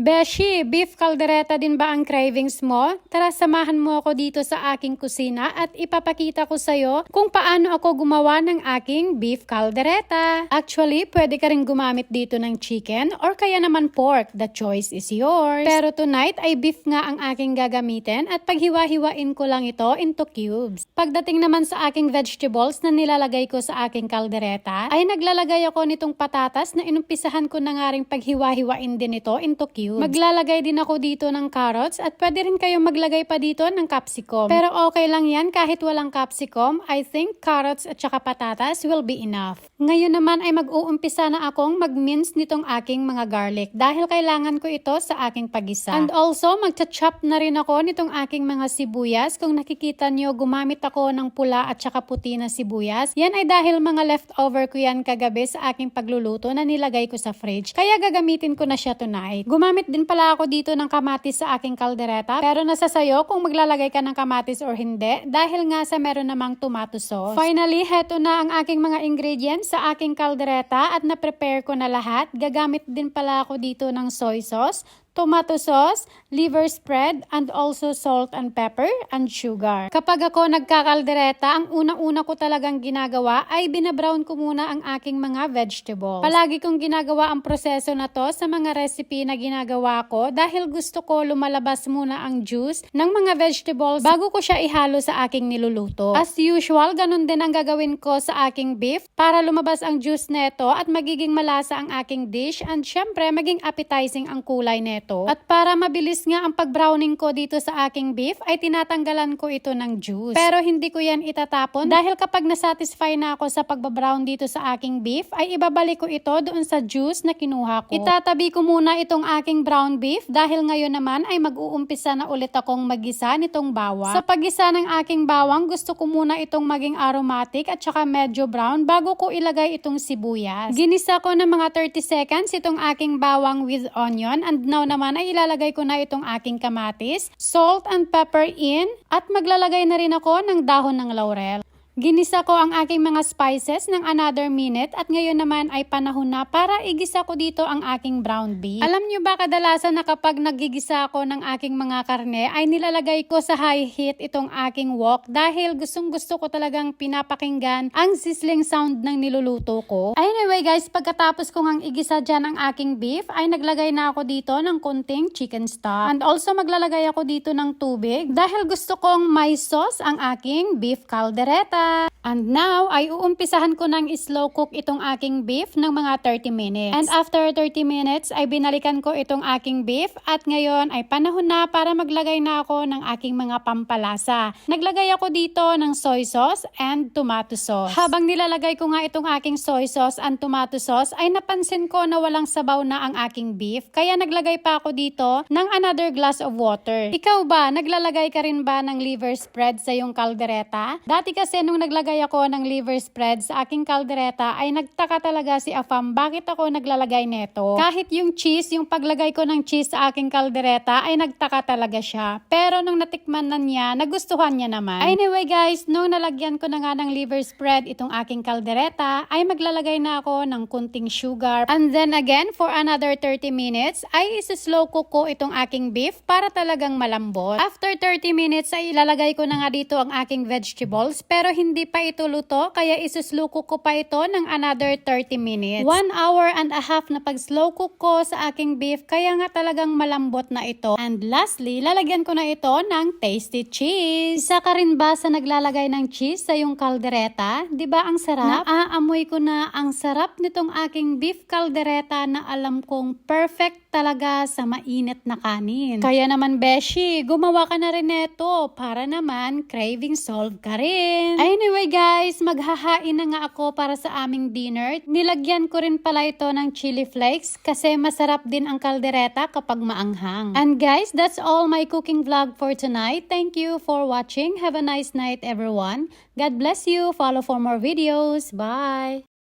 Beshi, beef caldereta din ba ang cravings mo? Tara samahan mo ako dito sa aking kusina at ipapakita ko sa'yo kung paano ako gumawa ng aking beef caldereta. Actually, pwede ka rin gumamit dito ng chicken or kaya naman pork. The choice is yours. Pero tonight ay beef nga ang aking gagamitin at paghiwa-hiwain ko lang ito into cubes. Pagdating naman sa aking vegetables na nilalagay ko sa aking caldereta, ay naglalagay ako nitong patatas na inumpisahan ko na nga rin paghiwa-hiwain din ito into cubes. Maglalagay din ako dito ng carrots at pwede rin kayo maglagay pa dito ng capsicum. Pero okay lang yan kahit walang capsicum. I think carrots at saka patatas will be enough. Ngayon naman ay mag-uumpisa na akong mag-mince nitong aking mga garlic dahil kailangan ko ito sa aking pagisa. And also, mag-chop na rin ako nitong aking mga sibuyas. Kung nakikita nyo, gumamit ako ng pula at saka puti na sibuyas. Yan ay dahil mga leftover ko yan kagabi sa aking pagluluto na nilagay ko sa fridge. Kaya gagamitin ko na siya tonight. Gumamit din pala ako dito ng kamatis sa aking kaldereta. Pero nasa sayo kung maglalagay ka ng kamatis or hindi dahil nga sa meron namang tomato sauce. Finally, heto na ang aking mga ingredients sa aking kaldereta at na-prepare ko na lahat. Gagamit din pala ako dito ng soy sauce, tomato sauce, liver spread, and also salt and pepper and sugar. Kapag ako nagkakaldereta, ang unang-una ko talagang ginagawa ay binabrown ko muna ang aking mga vegetables. Palagi kong ginagawa ang proseso na to sa mga recipe na ginagawa ko dahil gusto ko lumalabas muna ang juice ng mga vegetables bago ko siya ihalo sa aking niluluto. As usual, ganun din ang gagawin ko sa aking beef para lumabas ang juice neto at magiging malasa ang aking dish and syempre maging appetizing ang kulay neto. At para mabilis nga ang pag-browning ko dito sa aking beef ay tinatanggalan ko ito ng juice. Pero hindi ko yan itatapon dahil kapag nasatisfy na ako sa pagbabrown dito sa aking beef ay ibabalik ko ito doon sa juice na kinuha ko. Itatabi ko muna itong aking brown beef dahil ngayon naman ay mag-uumpisa na ulit akong magisa nitong bawang. Sa paggisa ng aking bawang gusto ko muna itong maging aromatic at saka medyo brown bago ko ilagay itong sibuyas. Ginisa ko ng mga 30 seconds itong aking bawang with onion and now naman ay ilalagay ko na itong aking kamatis, salt and pepper in at maglalagay na rin ako ng dahon ng laurel. Ginisa ko ang aking mga spices ng another minute at ngayon naman ay panahon na para igisa ko dito ang aking brown beef. Alam nyo ba kadalasan na kapag nagigisa ako ng aking mga karne ay nilalagay ko sa high heat itong aking wok dahil gustong gusto ko talagang pinapakinggan ang sizzling sound ng niluluto ko. Anyway guys, pagkatapos ko ngang igisa dyan ang aking beef ay naglagay na ako dito ng konting chicken stock. And also maglalagay ako dito ng tubig dahil gusto kong may sauce ang aking beef caldereta. And now, ay uumpisahan ko ng slow cook itong aking beef ng mga 30 minutes. And after 30 minutes, ay binalikan ko itong aking beef at ngayon ay panahon na para maglagay na ako ng aking mga pampalasa. Naglagay ako dito ng soy sauce and tomato sauce. Habang nilalagay ko nga itong aking soy sauce and tomato sauce, ay napansin ko na walang sabaw na ang aking beef. Kaya naglagay pa ako dito ng another glass of water. Ikaw ba, naglalagay ka rin ba ng liver spread sa iyong kaldereta? Dati kasi nung naglagay ako ng liver spread sa aking kaldereta ay nagtaka talaga si Afam bakit ako naglalagay neto. Kahit yung cheese, yung paglagay ko ng cheese sa aking kaldereta ay nagtaka talaga siya. Pero nung natikman na niya, nagustuhan niya naman. Anyway guys, nung nalagyan ko na nga ng liver spread itong aking kaldereta, ay maglalagay na ako ng kunting sugar. And then again, for another 30 minutes, ay isi-slow cook ko itong aking beef para talagang malambot. After 30 minutes ay ilalagay ko na nga dito ang aking vegetables pero hindi pa ito luto kaya isuslow cook ko pa ito ng another 30 minutes. One hour and a half na pag slow cook ko sa aking beef kaya nga talagang malambot na ito. And lastly, lalagyan ko na ito ng tasty cheese. Isa ka rin ba sa naglalagay ng cheese sa yung kaldereta? Ba ang sarap? Naaamoy ko na ang sarap nitong aking beef kaldereta na alam kong perfect talaga sa mainit na kanin. Kaya naman, Beshi, gumawa ka na rin neto para naman craving solve ka rin. Anyway guys, maghahain na nga ako para sa aming dinner. Nilagyan ko rin pala ito ng chili flakes kasi masarap din ang kaldereta kapag maanghang. And guys, that's all my cooking vlog for tonight. Thank you for watching. Have a nice night everyone. God bless you. Follow for more videos. Bye!